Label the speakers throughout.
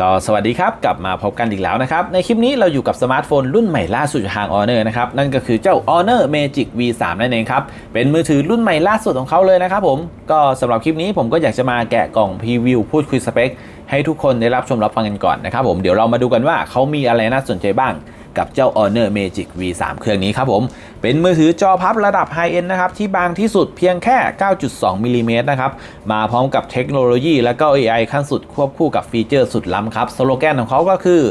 Speaker 1: ก็สวัสดีครับ กลับมาพบกันอีกแล้วนะครับ ในคลิปนี้เราอยู่กับสมาร์ทโฟนรุ่นใหม่ล่าสุดทาง Honor นะครับ นั่นก็คือเจ้า Honor Magic V3 นั่นเองครับ เป็นมือถือรุ่นใหม่ล่าสุดของเขาเลยนะครับผม ก็สำหรับคลิปนี้ผมก็อยากจะมาแกะกล่องพรีวิวพูดคุยสเปคให้ทุกคนได้รับชมรับฟังกันก่อนนะครับผมเดี๋ยวเรามาดูกันว่าเขามีอะไรน่าสนใจบ้าง กับเจ้า Honor Magic V3 เครื่องนี้ครับผม เป็นมือถือจอพับระดับไฮเอ็นนะครับ ที่บางที่สุดเพียงแค่ 9.2มิลลิเมตรนะครับ มาพร้อมกับเทคโนโลยีและก็ AI ขั้นสุดควบคู่กับฟีเจอร์สุดล้ำครับ สโลแกนของเขาก็คือ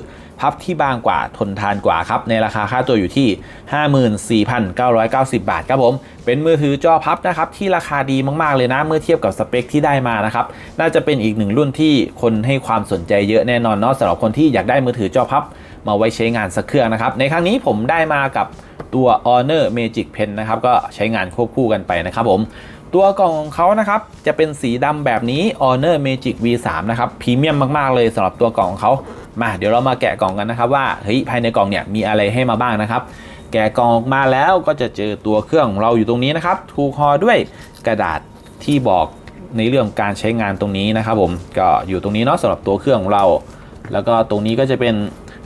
Speaker 1: พับที่บางกว่าทนทานกว่าครับ ในราคาค่าตัวอยู่ที่ 54,990 บาทครับผม เป็นมือถือจอพับนะครับ ที่ราคาดีมากๆเลยนะ เมื่อเทียบกับสเปคที่ได้มานะครับ น่าจะเป็นอีกหนึ่งรุ่นที่คนให้ความสนใจเยอะแน่นอนเนาะสำหรับคนที่อยากได้มือถือจอพับ มาไว้ใช้งานสักเครื่องนะครับ ในครั้งนี้ผมได้มากับตัว Honor Magic Pen นะครับ ก็ใช้งานควบคู่กันไปนะครับผมตัวกล่องของเขานะครับ จะเป็นสีดำแบบนี้ Honor Magic V3 นะครับพรีเมียมมาก ๆ เลยสำหรับตัวกล่องของเขามาเดี๋ยวเรามาแกะกล่องกันนะครับว่าเฮ้ยภายในกล่องเนี่ยมีอะไรให้มาบ้างนะครับ แกะกล่องออกมาแล้วก็จะเจอตัวเครื่องของเราอยู่ตรงนี้นะครับถูกห่อด้วยกระดาษที่บอกในเรื่องการใช้งานตรงนี้นะครับผมก็อยู่ตรงนี้เนาะสำหรับตัวเครื่องของเรา แล้วก็ตรงนี้ก็จะเป็น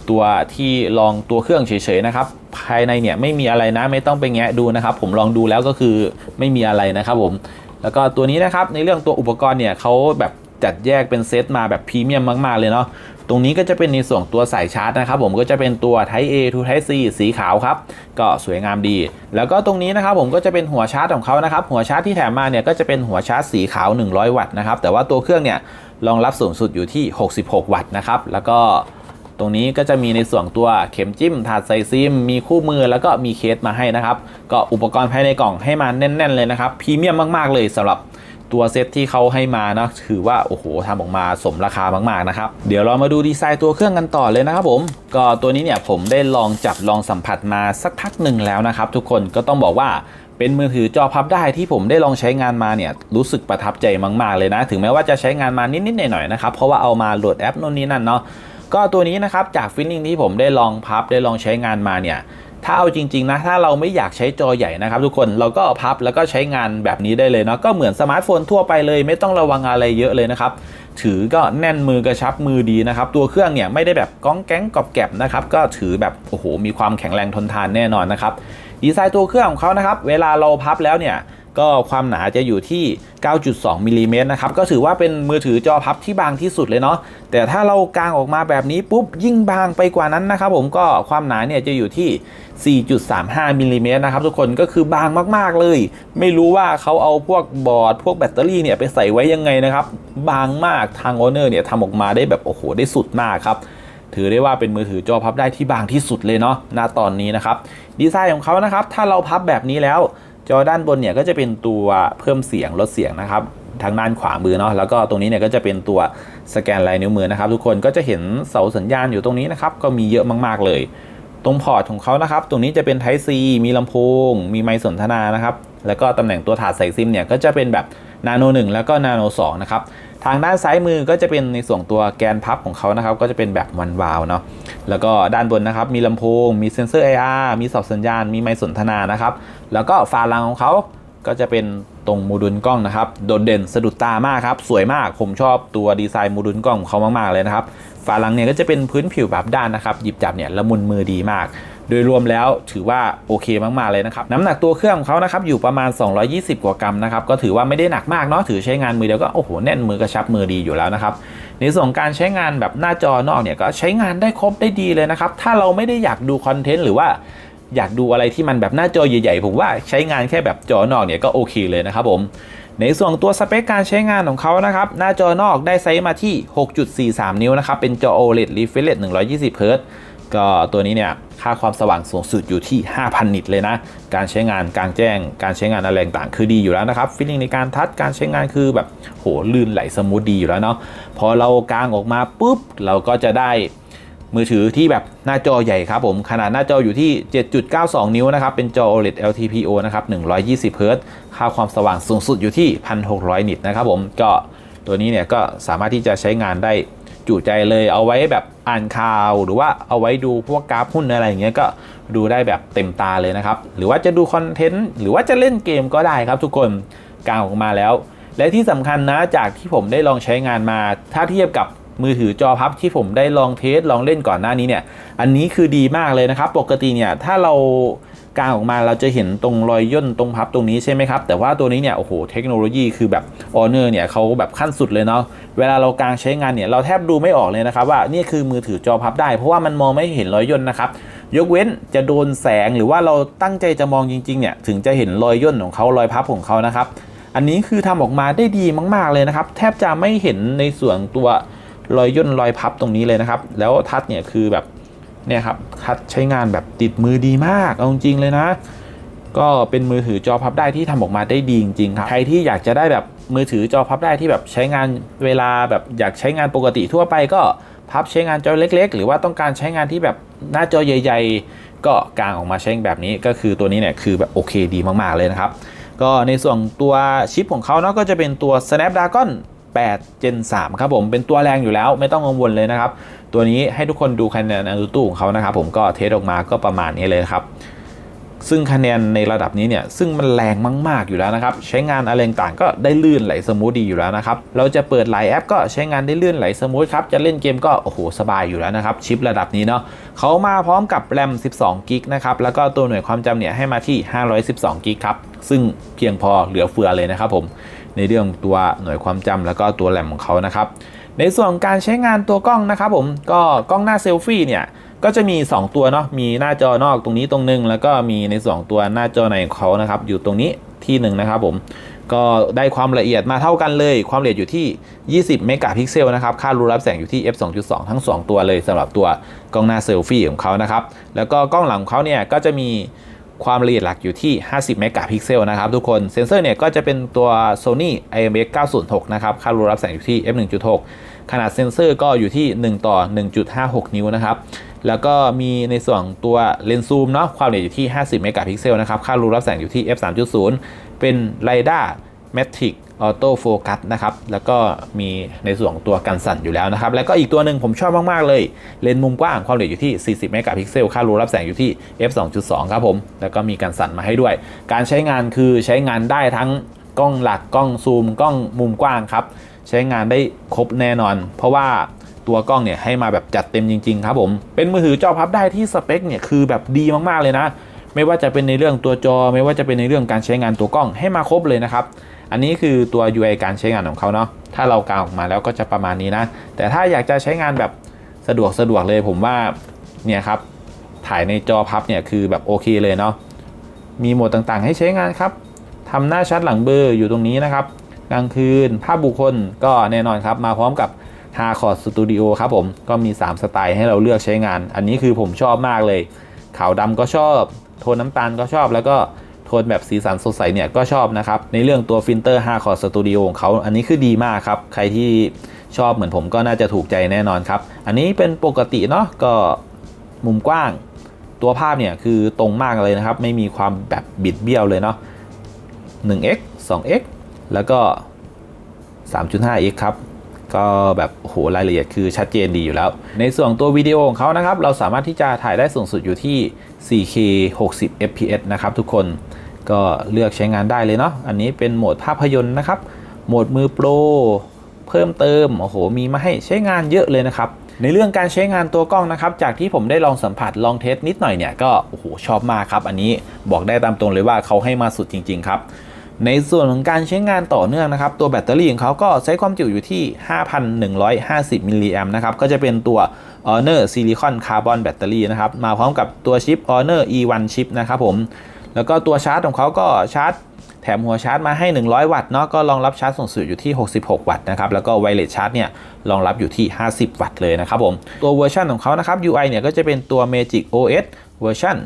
Speaker 1: ตัวที่ลองตัวเครื่องเฉยๆนะครับ ภายในเนี่ยไม่มีอะไรนะไม่ต้องไปแงะดูนะครับ ผมลองดูแล้วก็คือไม่มีอะไรนะครับผมแล้วก็ตัวนี้นะครับในเรื่องตัวอุปกรณ์เนี่ยเขาแบบจัดแยกเป็นเซตมาแบบพรีเมียมมาก ๆ เลยเนาะ ตรงนี้ก็จะเป็นในส่วนตัวสายชาร์จนะครับผมก็จะเป็นตัว Type A to Type C สีขาวครับ ก็สวยงามดี แล้วก็ตรงนี้นะครับผมก็จะเป็นหัวชาร์จของเขานะครับ หัวชาร์จที่แถมมาเนี่ยก็จะเป็นหัวชาร์จสีขาว 100 วัตต์นะครับ แต่ว่าตัวเครื่องเนี่ยรองรับสูงสุดอยู่ที่ 66 วัตต์นะครับ แล้วก็ ตรงนี้ก็จะมีในส่วนตัวเข็มจิ้มถาดใส่ซิม มีคู่มือแล้วก็มีเคสมาให้นะครับ ก็อุปกรณ์ภายในกล่องให้มาแน่น ๆ เลยนะครับพรีเมียมมากๆเลยสำหรับตัวเซตที่เขาให้มานะถือว่าโอ้โหทำออกมาสมราคามากๆนะครับ เดี๋ยวเรามาดูดีไซน์ตัวเครื่องกันต่อเลยนะครับผม ก็ตัวนี้เนี่ยผมได้ลองจับลองสัมผัสมาสักพักหนึ่งแล้วนะครับ ทุกคนก็ต้องบอกว่าเป็นมือถือจอพับได้ที่ผมได้ลองใช้งานมาเนี่ยรู้สึกประทับใจมาก ๆ เลยนะ ถึงแม้ว่าจะใช้งานมานิดๆหน่อยๆนะครับเพราะว่าเอามาโหลดแอปโน่นนี่นั่นเนาะ ก็ตัวนี้นะครับจากฟิลลิ่งที่ผมได้ลองพับได้ลองใช้งานมาเนี่ยถ้าเอาจริง ๆ นะ ถ้าเราไม่อยากใช้จอใหญ่นะครับทุกคนเราก็พับแล้วก็ใช้งานแบบนี้ได้เลยเนาะก็เหมือนสมาร์ทโฟนทั่วไปเลย ไม่ต้องระวังอะไรเยอะเลยนะครับ ถือก็แน่นมือกระชับมือดีนะครับ ตัวเครื่องเนี่ยไม่ได้แบบก้องแก๊งกรอบแกบนะครับ ก็ถือแบบโอ้โหมีความแข็งแรงทนทานแน่นอนนะครับดีไซน์ตัวเครื่องของเขานะครับ เวลาเราพับแล้วเนี่ย ก็ความหนาจะอยู่ที่ 9.2มิลลิเมตรนะครับก็ถือว่าเป็นมือถือจอพับที่บางที่สุดเลยเนาะแต่ถ้าเรากางออกมาแบบนี้ปุ๊บยิ่งบางไปกว่านั้นนะครับผมก็ความหนาเนี่ยจะอยู่ที่ 4.35มิลลิเมตรนะครับทุกคนก็คือบางมากๆเลย ไม่รู้ว่าเขาเอาพวกบอร์ดพวกแบตเตอรี่เนี่ยไปใส่ไว้ยังไงนะครับบางมากทาง Honor เนี่ยทำออกมาได้แบบโอ้โหได้สุดมากครับถือได้ว่าเป็นมือถือจอพับได้ที่บางที่สุดเลยเนาะณตอนนี้นะครับดีไซน์ของเขานะครับถ้าเราพับแบบนี้แล้ว จอด้านบนเนี่ยก็จะเป็นตัวเพิ่มเสียงลดเสียงนะครับทางด้านขวามือเนาะแล้วก็ตรงนี้เนี่ยก็จะเป็นตัวสแกนลายนิ้วมือนะครับ ทุกคนก็จะเห็นเสาสัญญาณอยู่ตรงนี้นะครับก็มีเยอะมาก ๆ เลย ตรงพอร์ตของเขานะครับ ตรงนี้จะเป็น Type C มีลำโพง มีไมค์สนทนานะครับ แล้วก็ตำแหน่งตัวถาดใส่ซิมเนี่ยก็จะเป็นแบบนาโน1แล้วก็นาโน2นะครับ ทางด้านซ้ายมือก็จะเป็นในส่วนตัวแกนพับของเขานะครับ ก็จะเป็นแบบวันวาวเนาะแล้วก็ด้านบนนะครับ มีลำโพง มีเซ็นเซอร์ IR มีเสาสัญญาณ มีไมค์สนทนานะครับ แล้วก็ฝาลังของเขาก็จะเป็นตรงโมดูลกล้องนะครับ โดดเด่นสะดุดตามากครับ สวยมาก ผมชอบตัวดีไซน์โมดูลกล้องของเขามากๆเลยนะครับ ฝาลังเนี่ยก็จะเป็นพื้นผิวแบบด้านนะครับ หยิบจับเนี่ยละมุนมือดีมาก โดยรวมแล้วถือว่าโอเคมากๆเลยนะครับน้ำหนักตัวเครื่องของเขานะครับอยู่ประมาณ 220 กว่ากรัมนะครับก็ถือว่าไม่ได้หนักมากเนาะถือใช้งานมือเดียวก็โอ้โหแน่นมือกระชับมือดีอยู่แล้วนะครับในส่วนของการใช้งานแบบหน้าจอนอกเนี่ยก็ใช้งานได้ครบได้ดีเลยนะครับถ้าเราไม่ได้อยากดูคอนเทนต์หรือว่าอยากดูอะไรที่มันแบบหน้าจอใหญ่ๆ ผมว่าใช้งานแค่แบบจอนอกเนี่ยก็โอเคเลยนะครับผม ในส่วนตัวสเปคการใช้งานของเขานะครับ หน้าจอนอกได้ไซส์มาที่ 6.43 นิ้วนะครับ เป็นจอ OLED Refresh 120 Hz ก็ตัวนี้เนี่ยค่าความสว่างสูงสุดอยู่ที่ 5,000 นิตเลยนะ การใช้งานกลางแจ้ง การใช้งานอะไรต่างๆคือดีอยู่แล้วนะครับฟีลลิ่งในการทัชการใช้งานคือแบบโหลื่นไหลสมูทดีอยู่แล้วเนาะพอเรากางออกมาปุ๊บ เราก็จะได้มือถือที่แบบหน้าจอใหญ่ครับผม ขนาดหน้าจออยู่ที่ 7.92 นิ้วนะครับ เป็นจอ OLED LTPO นะครับ 120 Hz ค่าความสว่างสูงสุดอยู่ที่ 1,600 นิตนะครับผมก็ตัวนี้เนี่ยก็สามารถที่จะใช้งานได้ จุใจเลยเอาไว้แบบอ่านข่าว หรือว่าเอาไว้ดูพวกกราฟหุ้นอะไรอย่างเงี้ยก็ดูได้แบบเต็มตาเลยนะครับ หรือว่าจะดูคอนเทนต์หรือว่าจะเล่นเกมก็ได้ครับ ทุกคนกางออกมาแล้ว และที่สำคัญนะจากที่ผมได้ลองใช้งานมา ถ้าเทียบกับมือถือจอพับที่ผมได้ลองเทสลองเล่นก่อนหน้านี้เนี่ย อันนี้คือดีมากเลยนะครับ ปกติเนี่ยถ้าเรา กางออกมาเราจะเห็นตรงรอยย่นตรงพับตรงนี้ใช่ไหมครับ แต่ว่าตัวนี้เนี่ยโอ้โหเทคโนโลยีคือแบบ Honor เนี่ยเขาแบบขั้นสุดเลยเนาะเวลาเรากางใช้งานเนี่ยเราแทบดูไม่ออกเลยนะครับว่านี่คือมือถือจอพับได้ เพราะว่ามันมองไม่เห็นรอยย่นนะครับยกเว้นจะโดนแสงหรือว่าเราตั้งใจจะมองจริงๆเนี่ยถึงจะเห็นรอยย่นของเขารอยพับของเขานะครับอันนี้คือทำออกมาได้ดีมาก ๆเลยนะครับ แทบจะไม่เห็นในส่วนตัวรอยย่นรอยพับตรงนี้เลยนะครับ แล้วทัชเนี่ยคือแบบ เนี่ยครับทัชใช้งานแบบติดมือดีมาก เอาจริงๆเลยนะ ก็เป็นมือถือจอพับได้ที่ทำออกมาได้ดีจริงๆครับใครที่อยากจะได้แบบมือถือจอพับได้ที่แบบใช้งานเวลาแบบอยากใช้งานปกติทั่วไปก็พับใช้งานจอเล็ก ๆ หรือว่าต้องการใช้งานที่แบบหน้าจอใหญ่ ๆ ก็กางออกมาใช้แบบนี้ก็คือตัวนี้เนี่ยคือแบบโอเคดีมากๆเลยนะครับ ก็ในส่วนตัวชิปของเขาเนาะก็จะเป็นตัว Snapdragon 8 Gen 3 ครับผมเป็นตัวแรงอยู่แล้วไม่ต้องกังวลเลยนะครับ ตัวนี้ให้ทุกคนดูคะแนนอนุตู้ของเขานะครับผมก็เทสออกมาก็ประมาณนี้เลยครับซึ่งคะแนนในระดับนี้เนี่ยซึ่งมันแรงมาก ๆ อยู่แล้วนะครับ ใช้งานอะไรต่างก็ได้ลื่นไหลสมูทดีอยู่แล้วนะครับ เราจะเปิดหลายแอปก็ใช้งานได้ลื่นไหลสมูทครับ จะเล่นเกมก็โอ้โหสบายอยู่แล้วนะครับ ชิประดับนี้เนาะเขามาพร้อมกับแรม 12 กิกนะครับ แล้วก็ตัวหน่วยความจำเนี่ยให้มาที่ 512 กิกครับ ซึ่งเพียงพอเหลือเฟือเลยนะครับผม ในเรื่องตัวหน่วยความจำแล้วก็ตัวแรมของเขานะครับ ในส่วนของการใช้งานตัวกล้องนะครับผมก็กล้องหน้าเซลฟี่เนี่ยก็จะมี 2 ตัวเนาะมีหน้าจอนอกตรงนี้ตรงนึง แล้วก็มีในสองตัวหน้าจอในของเขานะครับ อยู่ตรงนี้ที่หนึ่งนะครับผมก็ได้ความละเอียดมาเท่ากันเลย ความละเอียดอยู่ที่ 20 เมกะพิกเซลนะครับ ค่ารูรับแสงอยู่ที่ f 2.2 ทั้ง 2 ตัวเลยสำหรับตัวกล้องหน้าเซลฟี่ของเขานะครับ แล้วก็กล้องหลังเขาเนี่ยก็จะมี ความละเอียดหลักอยู่ที่ 50 เมกะพิกเซลนะครับทุกคนเซนเซอร์เนี่ยก็จะเป็นตัว Sony IMX 906 นะครับ ค่ารูรับแสงอยู่ที่ f 1.6 ขนาดเซนเซอร์ก็อยู่ที่ 1 ต่อ 1.56 นิ้วนะครับ แล้วก็มีในส่วนตัวเลนส์ซูมเนาะความละเอียดอยู่ที่ 50 เมกะพิกเซลนะครับ ค่ารูรับแสงอยู่ที่ f 3.0 เป็น LiDAR Matrix Auto Focus นะครับ แล้วก็มีในส่วนของตัวกันสั่นอยู่แล้วนะครับ แล้วก็อีกตัวหนึ่งผมชอบมาก ๆ เลย เลนส์มุมกว้างความละเอียดอยู่ที่ 40 เมกะพิกเซล ค่ารูรับแสงอยู่ที่ f 2.2 ครับผม แล้วก็มีกันสั่นมาให้ด้วย การใช้งานคือใช้งานได้ทั้งกล้องหลักกล้องซูมกล้องมุมกว้างครับ ใช้งานได้ครบแน่นอน เพราะว่าตัวกล้องเนี่ยให้มาแบบจัดเต็มจริง ๆ ครับผม เป็นมือถือจอพับได้ที่สเปคเนี่ยคือแบบดีมากๆเลยนะ ไม่ว่าจะเป็นในเรื่องตัวจอ ไม่ว่าจะเป็นในเรื่องการใช้งานตัวกล้องให้มาครบเลยนะครับ อันนี้คือตัว UI การใช้งานของเขาเนาะถ้าเรากางออกมาแล้วก็จะประมาณนี้นะ แต่ถ้าอยากจะใช้งานแบบสะดวกสะดวกเลยผมว่าเนี่ยครับถ่ายในจอพับเนี่ยคือแบบโอเคเลยเนาะมีโหมดต่างๆ ให้ใช้งานครับทำหน้าชัดหลังเบอร์อยู่ตรงนี้นะครับกลางคืนภาพบุคคลก็แน่นอนครับมาพร้อมกับ h a r c o r d Studio ครับผมก็มี 3 สไตล์ให้เราเลือกใช้งาน อันนี้คือผมชอบมากเลย ขาวดำก็ชอบ โทนน้ำตาลก็ชอบ แล้วก็โทนแบบสีสันสดใสเนี่ยก็ชอบนะครับ ในเรื่องตัวฟิลเตอร์ h a r c o r d Studio ของเขาอันนี้คือดีมากครับ ใครที่ชอบเหมือนผมก็น่าจะถูกใจแน่นอนครับ อันนี้เป็นปกติเนาะก็มุมกว้าง ตัวภาพเนี่ยคือตรงมากเลยนะครับ ไม่มีความแบบบิดเบี้ยวเลยเนาะ 1x 2x แล้วก็ 3.5x ครับก็แบบโหรายละเอียดคือชัดเจนดีอยู่แล้ว ในส่วนตัววิดีโอของเขานะครับ เราสามารถที่จะถ่ายได้สูงสุดอยู่ที่ 4K 60 fps นะครับทุกคนก็เลือกใช้งานได้เลยเนาะอันนี้เป็นโหมดภาพยนตร์นะครับ โหมดมือโปร เพิ่มเติมโอ้โหมีมาให้ใช้งานเยอะเลยนะครับในเรื่องการใช้งานตัวกล้องนะครับ จากที่ผมได้ลองสัมผัสลองเทสนิดหน่อยเนี่ยก็โอ้โหชอบมากครับ อันนี้บอกได้ตามตรงเลยว่าเขาให้มาสุดจริง ๆ ครับ ในส่วนของการใช้งานต่อเนื่องนะครับ ตัวแบตเตอรี่ของเขาก็ใช้ความจุอยู่ที่ 5,150 มิลลิแอมป์นะครับ ก็จะเป็นตัว Honor Silicon Carbon Battery นะครับ มาพร้อมกับตัวชิป Honor E1 ชิปนะครับผม แล้วก็ตัวชาร์จของเขาก็ชาร์จ แถมหัวชาร์จมาให้ 100 วัตต์เนาะ ก็รองรับชาร์จส่งสุดอยู่ที่ 66 วัตต์นะครับ แล้วก็ไวเลสชาร์จเนี่ยรองรับอยู่ที่ 50 วัตต์เลยนะครับผม ตัวเวอร์ชันของเขานะครับ UI เนี่ยก็จะเป็นตัว Magic OS เวอร์ชัน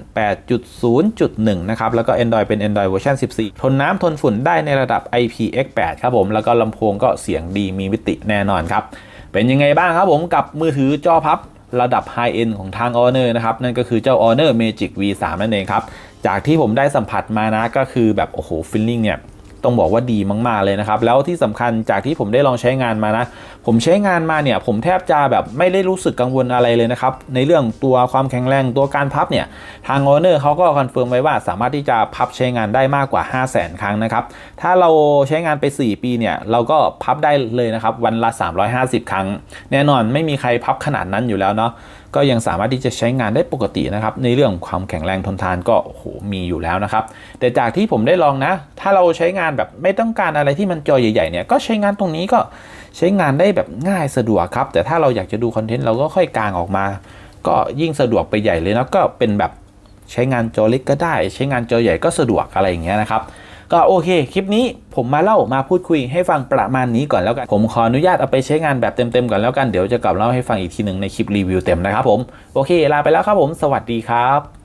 Speaker 1: 8.0.1 นะครับ แล้วก็ Android เป็น Android เวอร์ชัน14 ทนน้ำทนฝุ่นได้ในระดับ IPX8 ครับผม แล้วก็ลำโพงก็เสียงดีมีมิติแน่นอนครับ เป็นยังไงบ้างครับผมกับมือถือจอพับระดับ High End ของทาง Honor นะครับ นั่นก็คือเจ้า Honor Magic V3 นั่นเองครับ จากที่ผมได้สัมผัสมานะก็คือแบบ โอ้โหฟิลลิ่งเนี่ย ต้องบอกว่าดีมาก ๆ เลยนะครับ แล้วที่สำคัญจากที่ผมได้ลองใช้งานมานะ ผมใช้งานมาเนี่ย ผมแทบจะแบบไม่ได้รู้สึกกังวลอะไรเลยนะครับ ในเรื่องตัวความแข็งแรงตัวการพับเนี่ย ทาง o อเนอร์เขาก็คอนเฟิร์มไว้ว่าสามารถที่จะพับใช้งานได้มากกว่า 5 0 0แสนครั้งนะครับ ถ้าเราใช้งานไป 4 ปีเนี่ย เราก็พับได้เลยนะครับวันละ 350 ครั้ง แน่นอนไม่มีใครพับขนาดนั้นอยู่แล้วเนาะ ก็ยังสามารถที่จะใช้งานได้ปกตินะครับ ในเรื่องความแข็งแรงทนทานก็โหมีอยู่แล้วนะครับ แต่จากที่ผมได้ลองนะ ถ้าเราใช้งานแบบไม่ต้องการอะไรที่มันจอใหญ่ๆเนี่ยก็ใช้งานตรงนี้ก็ใช้งานได้แบบง่ายสะดวกครับ แต่ถ้าเราอยากจะดูคอนเทนต์เราก็ค่อยกางออกมา ก็ยิ่งสะดวกไปใหญ่เลยนะก็เป็นแบบใช้งานจอเล็กก็ได้ ใช้งานจอใหญ่ก็สะดวกอะไรอย่างเงี้ยนะครับ ก็โอเค คลิปนี้ผมมาเล่ามาพูดคุยให้ฟังประมาณนี้ก่อนแล้วกัน ผมขออนุญาตเอาไปใช้งานแบบเต็มๆก่อนแล้วกัน เดี๋ยวจะกลับเล่าให้ฟังอีกทีหนึ่งในคลิปรีวิวเต็มนะครับผม โอเค ลาไปแล้วครับผม สวัสดีครับ